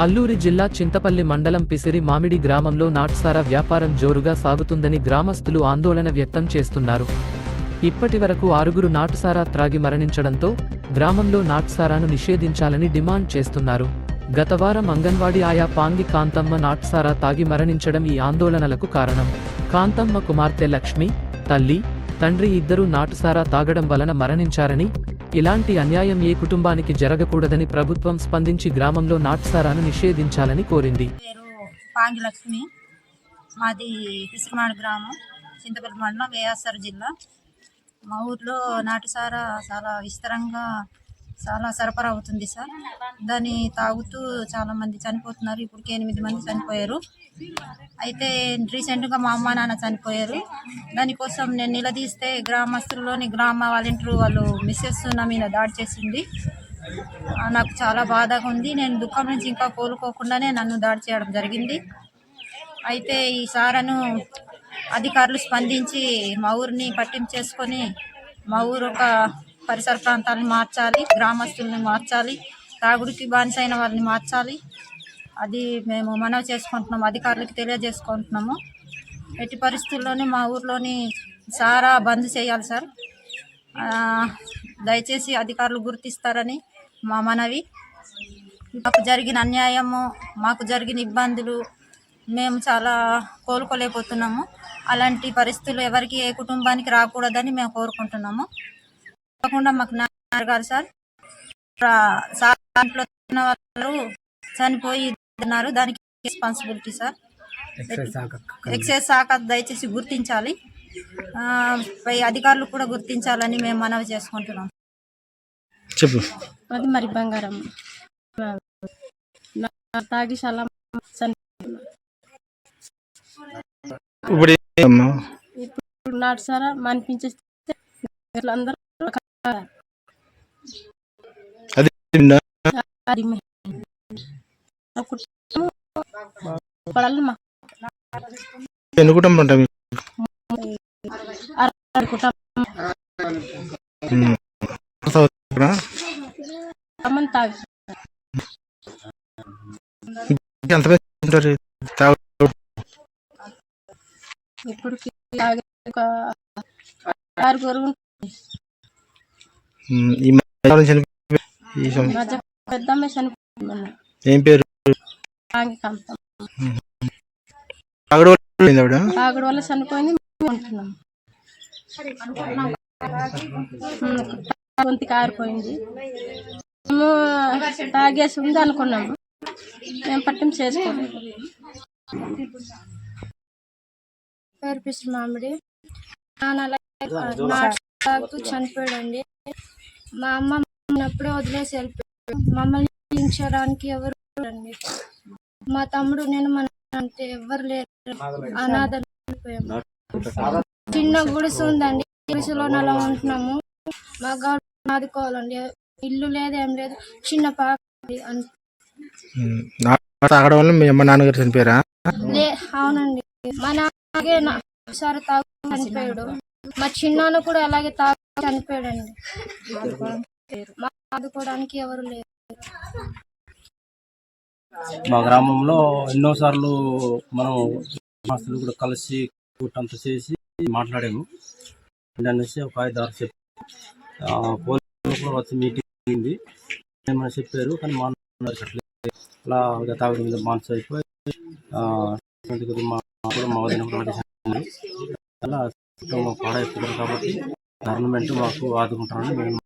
అల్లూరి జిల్లా చింతపల్లి మండలం పిసిరి మామిడి గ్రామంలో నాట్సారా వ్యాపారం జోరుగా సాగుతుందని గ్రామస్తులు ఆందోళన వ్యక్తం చేస్తున్నారు. ఇప్పటి వరకు ఆరుగురు నాటుసారా త్రాగి మరణించడంతో గ్రామంలో నాట్సారాను నిషేధించాలని డిమాండ్ చేస్తున్నారు. గత వారం అంగన్వాడీ ఆయా పాంగి కాంతమ్మ నాట్సారా తాగి మరణించడం ఈ ఆందోళనలకు కారణం. కాంతమ్మ కుమార్తె లక్ష్మి తల్లి తండ్రి ఇద్దరూ నాటుసారా తాగడం వలన మరణించారని ఇలాంటి అన్యాయం ఏ కుటుంబానికి జరగకూడదని ప్రభుత్వం స్పందించి గ్రామంలో నాటుసారాను నిషేధించాలని కోరింది. పేరు మాది పిసిరిమాడు గ్రామం చింతపల్లి మండలం వేయాసర్ జిల్లా. మా ఊర్లో నాటుసారా చాలా విస్తారంగా చాలా సరఫరా అవుతుంది సార్. దాన్ని తాగుతూ చాలా మంది చనిపోతున్నారు. ఇప్పటికి ఎనిమిది మంది చనిపోయారు. అయితే రీసెంట్గా మా అమ్మ నాన్న చనిపోయారు. దానికోసం నేను నిలదీస్తే గ్రామస్తుల్లోని గ్రామ వాలంటీర్ వాళ్ళు మిస్సెస్ నా మీద దాడి చేసింది. నాకు చాలా బాధగా ఉంది. నేను దుఃఖం నుంచి ఇంకా కోలుకోకుండానే నన్ను దాడి చేయడం జరిగింది. అయితే ఈ సారను అధికారులు స్పందించి మా ఊరిని పట్టింపు చేసుకొని మా ఊరు ఒక పరిసర ప్రాంతాలను మార్చాలి గ్రామస్తుల్ని మార్చాలి తాగుడికి బానిసైన వాళ్ళని మార్చాలి. అది మేము మనవి చేసుకుంటున్నాము అధికారులకు తెలియజేసుకుంటున్నాము. ఎట్టి పరిస్థితుల్లోనే మా ఊర్లోని సారా బంద్ చేయాలి సార్. దయచేసి అధికారులు గుర్తిస్తారని మా మనవి. మాకు జరిగిన అన్యాయము మాకు జరిగిన ఇబ్బందులు మేము చాలా కోలుకోలేకపోతున్నాము. అలాంటి పరిస్థితులు ఎవరికి ఏ కుటుంబానికి రాకూడదని మేము కోరుకుంటున్నాము. తప్పకుండా మాకు న్యాయం జరగాలి సార్. సార్ దాంట్లో ఉన్న వాళ్ళు చనిపోయి ఉన్నారు. దానికి రెస్పాన్సిబిలిటీ సార్. ఎక్సైజ్ శాఖ దయచేసి గుర్తించాలి. ఆ, పై అధికారులు కూడా గుర్తించాలని మేము మనవి చేసుకుంటున్నాం. చెప్పు. అది మరి బంగారం. నా తాగి చాలా చని- ఇప్పుడు ఏమమ్మా ఇప్పుడు నాటు సారా మనిపించేస్తే అందరూ అది అది కుటుంబం ఎన్ని ఉంటాయి ఉంటారు ఇప్పుడు ఆరుగురు ఈ చనిపోయింది ఏం పేరు? వల్ల ఆవిడ? చనిపోయింది మేము ఉంటున్నాం. గొంతు కారిపోయింది మేము తాగేసి ఉంది అనుకున్నాము. మేము పట్టింపు చేసుకోలేదు. పేరు మామిడి. నాన్న తాగుతూ చనిపోయాడండి. మా అమ్మ ఉన్నప్పుడే వదిలేసి వెళ్ళిపోయాడు మమ్మల్ని పెంచడానికి ఎవరు మా తమ్ముడు నేను మన అంటే ఎవరు లేరు. అనాథలు చిన్న గుడిసె ఉందండి. గుడిసెలో అలా ఉంటున్నాము. మా గవర్నమెంట్ ఆదుకోవాలండి ఇల్లు లేదు ఏం లేదు. చిన్న పాప తాగడం వల్ల మీ అమ్మ నాన్నగారు చనిపోయారా? లే అవునండి. మా నాన్నగే ఒకసారి తాగు చనిపోయాడు. మా చిన్నాన్న కూడా అలాగే తాగు చనిపోయాడండి. ఆదుకోవడానికి ఎవరు లేరు. మా గ్రామంలో ఎన్నోసార్లు మనం మాస్తులు కూడా కలిసి కూటంతా చేసి మాట్లాడాము. అనేసి ఒక ఐదు ఆరు చెప్పి పోలీసులు కూడా వచ్చి మీటింగ్ అయింది. ఏమైనా చెప్పారు కానీ మా అలా ఇక తాగుడు మీద మానసు అయిపోయి మా కూడా మా వదిన కూడా అలా కుటుంబం పాడైపోతుంది కాబట్టి గవర్నమెంట్ మాకు ఆదుకుంటారని మేము